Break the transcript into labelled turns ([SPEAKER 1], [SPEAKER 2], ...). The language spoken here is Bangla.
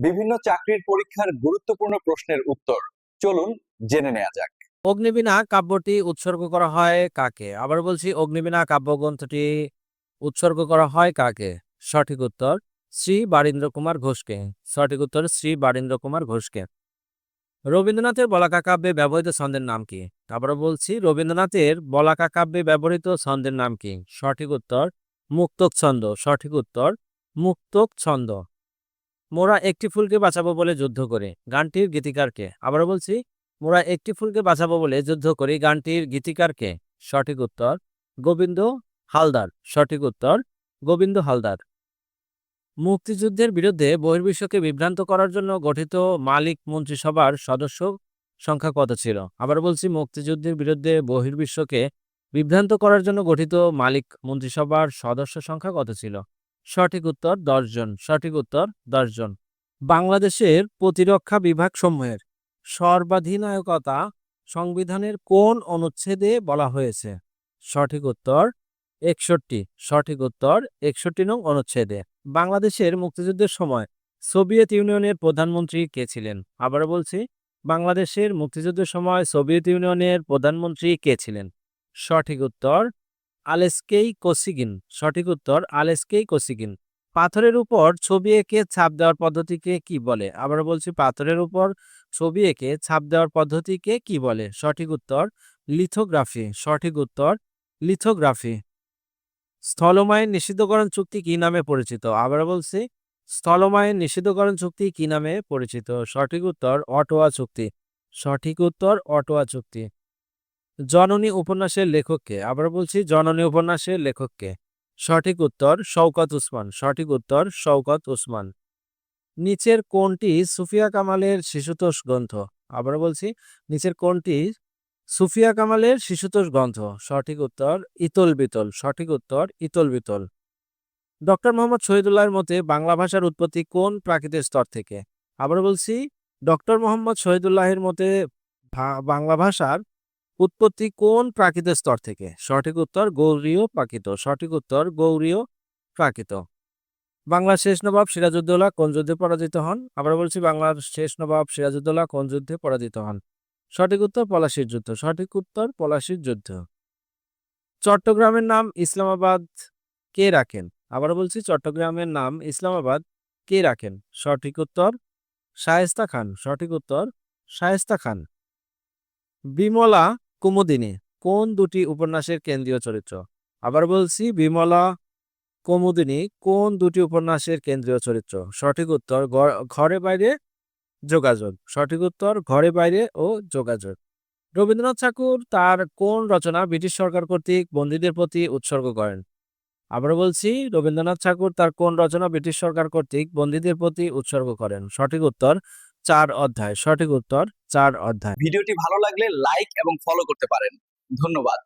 [SPEAKER 1] বিভিন্ন চাকরির পরীক্ষার গুরুত্বপূর্ণ প্রশ্নের উত্তর। চলুন জেনে নেওয়া যাক।
[SPEAKER 2] অগ্নিবীণা কাব্যটি উৎসর্গ করা হয় কাকে? আবার বলছি, অগ্নিবীণা কাব্যগ্রন্থটি উৎসর্গ করা হয় কাকে? সঠিক উত্তর, শ্রী বারীন্দ্র কুমার ঘোষকে। সঠিক উত্তর, শ্রী বারীন্দ্র কুমার ঘোষকে। রবীন্দ্রনাথের বলাকা কাব্যে ব্যবহৃত ছন্দের নাম কি? আবার বলছি, রবীন্দ্রনাথের বলাকা কাব্যে ব্যবহৃত ছন্দের নাম কি? সঠিক উত্তর, মুক্তক ছন্দ। সঠিক উত্তর, মুক্তক ছন্দ। মোরা একটি ফুলকে বাঁচাবো বলে যুদ্ধ করে, গানটির গীতিকারকে। আবার বলছি, মোরা একটি ফুলকে বাঁচাবো বলে যুদ্ধ করি, গানটির গীতিকারকে। সঠিক উত্তর, গোবিন্দ হালদার। সঠিক উত্তর, গোবিন্দ হালদার। মুক্তিযুদ্ধের বিরুদ্ধে বহির্বিশ্বকে বিভ্রান্ত করার জন্য গঠিত মালিক মন্ত্রিসভার সদস্য সংখ্যা কত ছিল? আবার বলছি, মুক্তিযুদ্ধের বিরুদ্ধে বহির্বিশ্বকে বিভ্রান্ত করার জন্য গঠিত মালিক মন্ত্রিসভার সদস্য সংখ্যা কত ছিল? সঠিক উত্তর দশজন সঠিক উত্তর দশজন বাংলাদেশের প্রতিরক্ষা বিভাগ সমূহের সর্বাধিনায়কতা সংবিধানের কোন অনুচ্ছেদে বলা হয়েছে? সঠিক উত্তর একষট্টি, সঠিক উত্তর একষট্টি নং অনুচ্ছেদে। বাংলাদেশের মুক্তিযুদ্ধের সময় সোভিয়েত ইউনিয়নের প্রধানমন্ত্রী কে ছিলেন? আবার বলছি, বাংলাদেশের মুক্তিযুদ্ধের সময় সোভিয়েত ইউনিয়নের প্রধানমন্ত্রী কে ছিলেন? সঠিক উত্তর আলেস্কেই কোসিগিন। সঠিক উত্তর, আলেস্কেই কোসিগিন। পাথরের উপর ছবি এঁকে ছাপ দেওয়ার পদ্ধতিকে কি বলে? আবার বলছি, পাথরের উপর ছবি এঁকে ছাপ দেওয়ার পদ্ধতিকে কি বলে? সঠিক উত্তর, লিথোগ্রাফি। সঠিক উত্তর, লিথোগ্রাফি। স্থলমায়ের নিষিদ্ধকরণ চুক্তি কি নামে পরিচিত? আবার বলছি স্থলমায়ের নিষিদ্ধকরণ চুক্তি কি নামে পরিচিত? সঠিক উত্তর, অটোয়া চুক্তি। সঠিক উত্তর, অটোয়া চুক্তি। জননী উপন্যাসের লেখককে, আবার বলছি জননী উপন্যাসের লেখককে। সঠিক উত্তর শওকত উসমান, সঠিক উত্তর শওকত উসমান। নিচের কোনটি সুফিয়া কামালের শিশুতোষ গ্রন্থ, আবার বলছি নিচের কোনটি সুফিয়া কামালের শিশুতোষ গ্রন্থ। সঠিক উত্তর ইতল বিতল, সঠিক উত্তর ইতল বিতল। ডক্টর মোহাম্মদ শহীদুল্লাহর মতে বাংলা ভাষার উৎপত্তি কোন প্রাকৃতিক স্তর থেকে? আবার বলছি ডক্টর মোহাম্মদ শহীদুল্লাহের মতে বাংলা ভাষার উৎপত্তি কোন প্রাকৃত স্তর থেকে? সঠিক উত্তর গৌরীয় প্রাকৃত। সঠিক উত্তর গৌরীয় প্রাকৃত। বাংলার শেষ নবাব সিরাজউদ্দৌলা কোন যুদ্ধে পরাজিত হন? আবার বলছি, বাংলার শেষ নবাব সিরাজউদ্দৌলা কোন যুদ্ধে পরাজিত হন? সঠিক উত্তর পলাশির যুদ্ধ। সঠিক উত্তর পলাশির যুদ্ধ। চট্টগ্রামের নাম ইসলামাবাদ কে রাখেন? আবার বলছি, চট্টগ্রামের নাম ইসলামাবাদ কে রাখেন? সঠিক উত্তর শায়েস্তা খান। সঠিক উত্তর শায়েস্তা খান। বিমলা কুমুদিনী, কোন দুটি উপন্যাসের কেন্দ্রীয় চরিত্র? আবার বলছি, বিমলা কুমুদিনী, কোন দুটি উপন্যাসের কেন্দ্রীয় চরিত্র? সঠিক উত্তর ঘরে বাইরে যোগাযোগ। সঠিক উত্তর, ঘরে বাইরে ও যোগাযোগ। রবীন্দ্রনাথ ঠাকুর তার কোন রচনা ব্রিটিশ সরকার কর্তৃক বন্দীদের প্রতি উৎসর্গ করেন? আবার বলছি, রবীন্দ্রনাথ ঠাকুর তার কোন রচনা ব্রিটিশ সরকার কর্তৃক বন্দীদের প্রতি উৎসর্গ করেন? সঠিক উত্তর চার অধ্যায়, সঠিক উত্তর চার অধ্যায়।
[SPEAKER 1] ভিডিওটি ভালো লাগলে লাইক এবং ফলো করতে পারেন। ধন্যবাদ।